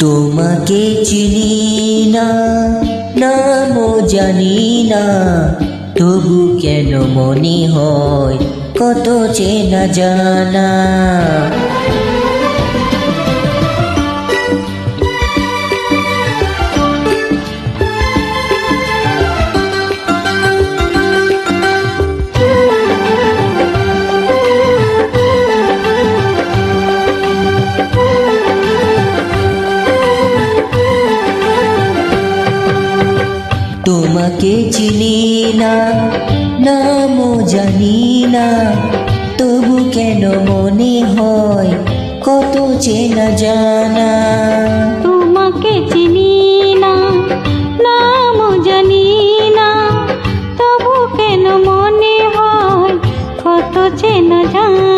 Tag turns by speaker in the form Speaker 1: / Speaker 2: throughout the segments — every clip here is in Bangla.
Speaker 1: তোমাকে চিনি না নামও জানি না। তবু কেন মনে হয় কত চেনা জানা। তোমাকে চিনি না, নামও জানি না। তবু কেন মনে হয় কত চেনা জানা।
Speaker 2: তোমাকে চিনি না নাম জানি না। তবু কেন মনে হয় কত চেনা জানা।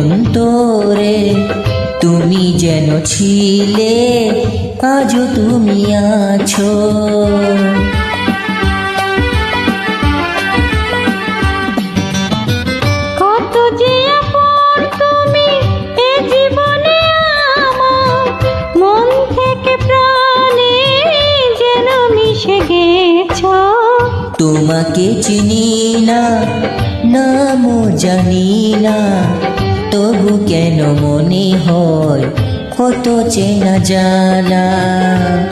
Speaker 1: অন্তরে তুমি যেন ছিলে আজও তুমি আছো।
Speaker 2: মন
Speaker 1: তোমাকে চিনি না নামও জানি না তবু কেন মনে হয় কত চেনা জানা?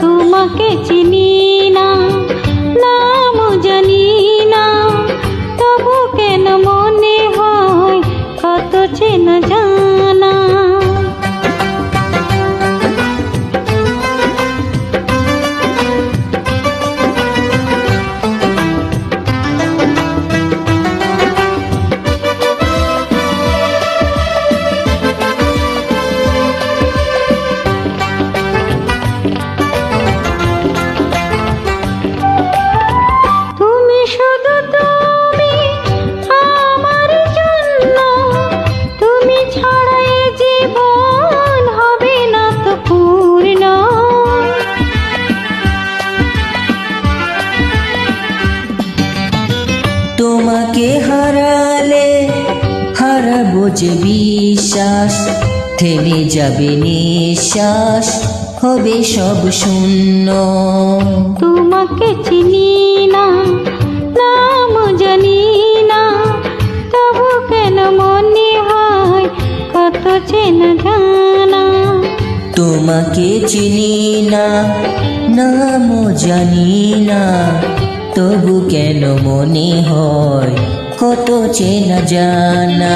Speaker 2: তোমাকে চিনি
Speaker 1: যে বিশ্বাস থেমে যাবে নিঃশ্বাস হবে সব শূন্য।
Speaker 2: তোমাকে চিনি না নাম জানি না তবু কেন মনে হয় কত চেনা জানা?
Speaker 1: তোমাকে চিনি না নামও জানি না তবু কেন মনে হয় কত চেনা জানা।